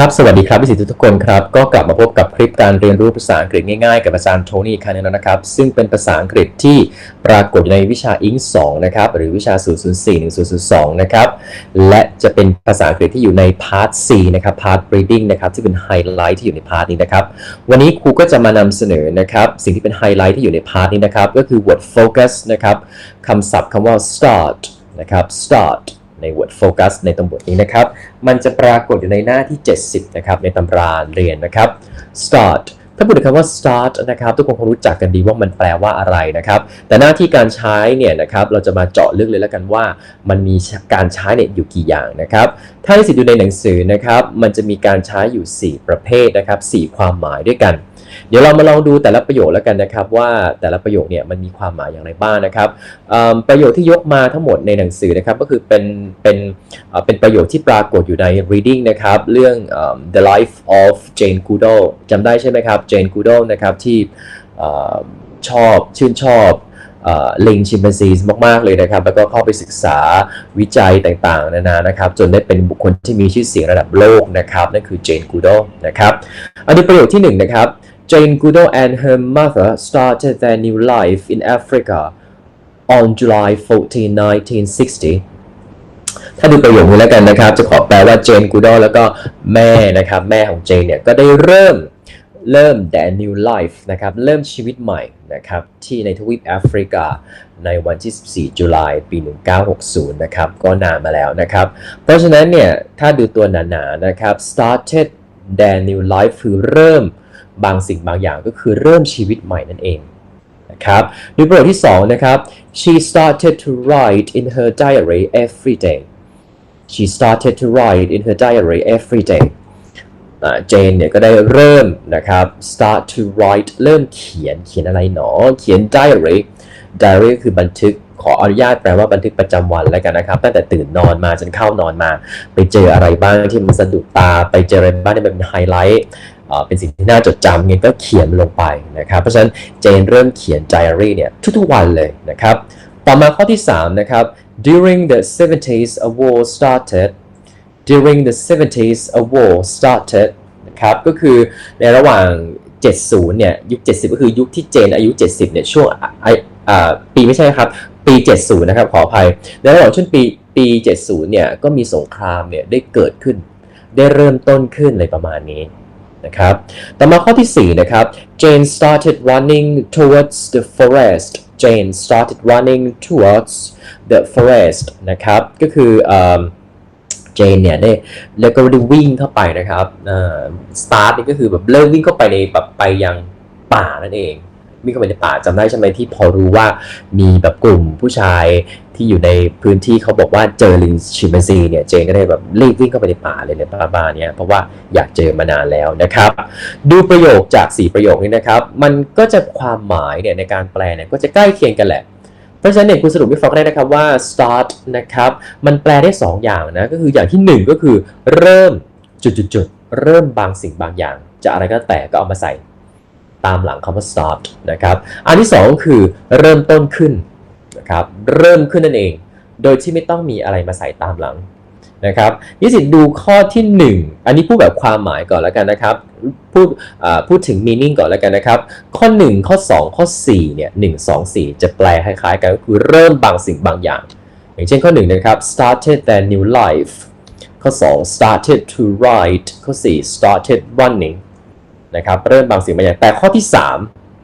ครับ สวัสดีครับพี่สิทธิ์ทุกคนครับ ก็กลับมาพบกับคลิปการเรียนรู้ภาษาอังกฤษง่ายๆ กับอาจารย์โทนี่ครั้งหนึงแล้วนะครับ ซึ่งเป็นภาษาอังกฤษที่ปรากฏในวิชาอิง2นะครับ หรือวิชา 004 1002 นะครับ และจะเป็นภาษาอังกฤษที่อยู่ในพาร์ท C นะครับ พาร์ท reading นะครับ ที่เป็นไฮไลท์ที่อยู่ในพาร์ทนี้นะครับ วันนี้ครูก็จะมานำเสนอนะครับ สิ่งที่เป็นไฮไลท์ที่อยู่ในพาร์ทนี้นะครับ ก็คือ word focus นะครับคำศัพท์คำว่า start นะครับ start ใน word focus ในตำบทนี้นะครับ มันจะปรากฏอยู่ในหน้าที่ 70 นะครับในตำราเรียนนะครับ start ถ้าพูดถึงคำว่า start นะครับ ทุกคนคงรู้จักกันดีว่ามันแปลว่าอะไรนะครับ แต่หน้าที่การใช้เนี่ยนะครับ เราจะมาเจาะลึกเลยแล้วกันว่า มันมีการใช้เนี่ยอยู่กี่อย่างนะครับ ถ้าให้สิทธิ์ดูในหนังสือนะครับ มันจะมีการใช้อยู่ 4 ประเภทนะครับ 4 ความหมายด้วยกัน เดี๋ยวเรามาลองดูแต่ละประโยคแล้วกันนะครับ ว่าแต่ละประโยคเนี่ยมันมีความหมายอย่างไรบ้างนะครับประโยคที่ยกมาทั้งหมดในหนังสือนะครับก็คือเป็นเป็นเป็นประโยคที่ปรากฏอยู่ใน reading นะครับเรื่อง The Life of Jane Goodall จำได้ใช่ไหมครับ Jane Goodall นะครับที่ชอบชื่นชอบลิงชิม p ป n ซีมาก ๆ เลยนะครับ แล้วก็เข้าไปศึกษาวิจัยต่าง ๆ นานานะครับ จนได้เป็นบุคคลที่มีชื่อเสียงระดับโลกนะครับ นั่นคือ Jane Goodall นะครับ อันนี้ประโยคที่หนึ่งนะครับ Jane Goodall and her mother started their new life in Africa on July 14, 1960 ถ้าดูประโยคนี้แล้วกันนะครับ จะขอแปลว่าเจนกูดอแล้วก็แม่นะครับ แม่ของเจนเนี่ย ก็ได้เริ่มเริ่ม t h e new life นะครับ เริ่มชีวิตใหม่นะครับ ที่ในทวีปแอฟริกา ในวันที่ 14จุลายปี 1960 นะครับ ก็นานมาแล้วนะครับ เพราะฉะนั้นเนี่ย ถ้าดูตัวหนาๆนะครับ started their new life คือเริ่ม บางสิ่งบางอย่างก็คือเริ่มชีวิตใหม่นั่นเองนะครับดูประโยคที่2นะครับ she started to write in her diary every day she started to write in her diary every day เจนเนี่ยก็ได้เริ่มนะครับ start to write เริ่มเขียนเขียนอะไรหนอ เขียน diary diary ก็คือบันทึกขออนุญาตแปลว่าบันทึกประจำวันแล้วกันนะครับ ตั้งแต่ตื่นนอนมาจนเข้านอนมา ไปเจออะไรบ้างที่มันสะดุดตาไปเจออะไรบ้างที่มันเป็นไฮไลท์ เป็นสิ่งที่น่าจดจำเงี้ยก็เขียนมันลงไปนะครับเพราะฉะนั้นเจนเริ่มเขียนไดอารี่เนี่ยทุกๆวันเลยนะครับต่อมาข้อที่3นะครับ during the 70s a war started during the 70s a war started นะครับก็คือในระหว่าง 70 เนี่ย ยุค 70 ก็คือยุคที่เจนอายุ 70 เนี่ย ช่วงปีไม่ใช่ครับ ปี 70 นะครับ ขออภัย ในระหว่างช่วงปี ปี 70 เนี่ย ก็มีสงคราม เนี่ย ได้เกิดขึ้น ได้เริ่มต้นขึ้นอะไรประมาณนี้ นะครับ ต่อมาข้อที่ 4 นะครับ Jane started running towards the forest Jane started running towards the forest นะครับ ก็คือเจนเนี่ยได้แล้วก็ได้วิ่งเข้าไปนะครับเอ่อ start นี่ก็คือแบบเริ่มวิ่งเข้าไปในแบบไปยังป่านั่นเอง วิ่งเข้าไปในป่าจำได้ใช่ไหมที่พอรู้ว่ามีแบบกลุ่มผู้ชายที่อยู่ในพื้นที่เขาบอกว่าเจอลิงชิมแปนซีเนี่ยเจนก็ได้แบบรีบวิ่งเข้าไปในป่าเลยในป่าบ้านเนี่ยเพราะว่าอยากเจอมานานแล้วนะครับ ดูประโยคจาก 4 ประโยคนี้นะครับ มันก็จะความหมายเนี่ยในการแปลเนี่ยก็จะใกล้เคียงกันแหละเพราะฉะนั้นเนี่ยคุณสรุปให้ฟังก็ได้นะครับว่า start นะครับมันแปลได้ 2 อย่างนะก็คืออย่างที่ 1 ก็คือเริ่มจุดๆเริ่มบางสิ่งบางอย่าง จะอะไรก็แต่ก็เอามาใส่ ตามหลังคำว่า start นะครับ อันที่ 2 คือเริ่มต้นขึ้นนะครับ เริ่มขึ้นนั่นเอง โดยที่ไม่ต้องมีอะไรมาใส่ตามหลังนะครับนิสิตดูข้อที่ 1 อันนี้พูดแบบความหมายก่อนแล้วกันนะครับ พูดพูดถึง meaning ก่อนแล้วกันนะครับ ข้อ 1 ข้อ 2 ข้อ4เนี่ย1 2 4 จะแปลคล้ายๆกันก็คือเริ่มบางสิ่งบางอย่าง อย่างเช่นข้อ 1 นะครับ started their new life ข้อ 2 started to write ข้อ 4 started running นะครับเริ่มบางสิ่งบางอย่างแต่ข้อที่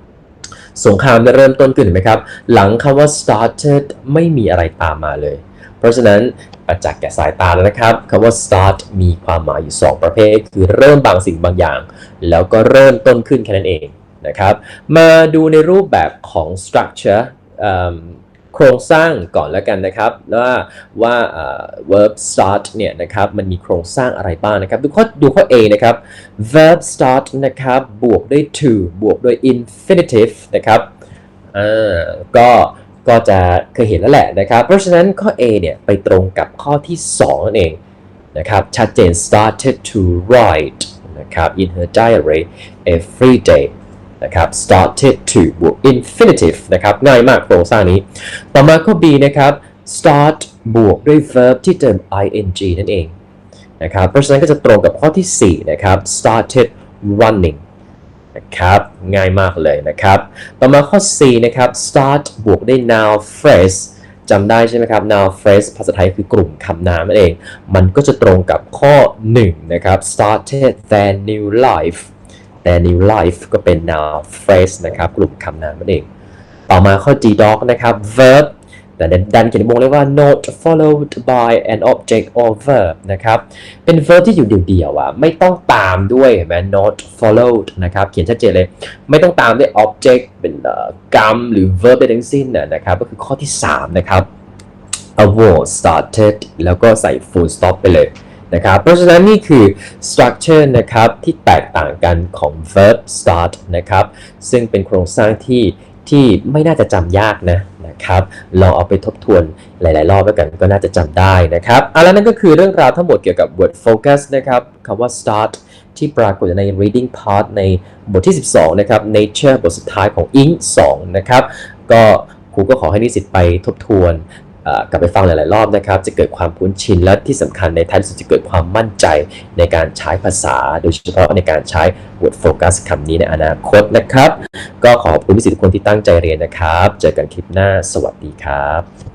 3 สงครามเริ่มต้นขึ้นเห็นไหมครับ หลังคำว่า started ไม่มีอะไรตามมาเลย เพราะฉะนั้นประจักษ์แก่สายตาแล้วนะครับคำว่า start มีความหมายอยู่ 2 ประเภท คือเริ่มบางสิ่งบางอย่าง แล้วก็เริ่มต้นขึ้นแค่นั้นเองนะครับมาดูในรูปแบบของ structure โครงสร้างก่อนแล้วกันนะครับว่าว่าเอ่อ verb start เนี่ยนะครับมันมีโครงสร้างอะไรบ้างนะครับ ดูข้อดูข้อ A นะครับ verb start นะครับบวกด้วย to บวกด้วย infinitive นะครับอ่าก็ก็จะเคยเห็นแล้วแหละนะครับ เพราะฉะนั้นข้อ A เนี่ยไปตรงกับข้อที่2นั่นเองนะครับชัดเจน started to write นะครับ in her diary every day นะครับ started to บวก infinitive นะครับง่ายมากโครงสร้างนี้ ต่อมาข้อ B นะครับ start บวกด้วย verb ที่เติม ing นั่นเองนะครับเพราะฉะนั้นก็จะตรงกับข้อทีสี่ 4 นะครับ started running นะครับง่ายมากเลยนะครับ ต่อมาข้อ C นะครับ start บวกด้วย noun phrase จำได้ใช่ไหมครับ noun phrase ภาษาไทยคือกลุ่มคำนามนั่นเอง มันก็จะตรงกับข้อ 1 นะครับ started their new life their new life ก็เป็น noun phrase นะครับ กลุ่มคำนามนั่นเอง ต่อมาข้อ G dog นะครับ verb แต่ดันเขียนในวงเรียว่า not followed by an object or verb นะครับ เป็น verb ที่อยู่เดียวๆอะ ไม่ต้องตามด้วยเห็นไหม not followed นะครับ เขียนชัดเจนเลย ไม่ต้องตามด้วย object เป็นกรรมหรือ verb ใดทั้งสิ้นนะนะครับ ก็คือข้อที่ 3 นะครับ a war started แล้วก็ใส่ full stop ไปเลย นะครับ เพราะฉะนั้นนี่คือ structure นะครับที่แตกต่างกันของ verb start นะครับซึ่งเป็นโครงสร้างที่ที่ไม่น่าจะจำยากนะนะครับลองเอาไปทบทวนหลาย ๆ รอบแล้วกันก็น่าจะจำได้นะครับเอาแล้วนั่นก็คือเรื่องราวทั้งหมดเกี่ยวกับ word focus นะครับคำว่า start ที่ปรากฏใน reading part ในบทที่ 12 นะครับ nature บทสุดท้ายของ ink 2 นะครับ ก็ครูก็ขอให้นิสิตไปทบทวน กลับไปฟังหลาย ๆ รอบนะครับ จะเกิดความคุ้นชินและที่สำคัญในท้ายสุดจะเกิดความมั่นใจในการใช้ภาษา โดยเฉพาะในการใช้ word focus คำนี้ในอนาคตนะครับ ก็ขอบคุณนิสิทุกคนที่ตั้งใจเรียนนะครับ เจอกันคลิปหน้าสวัสดีครับ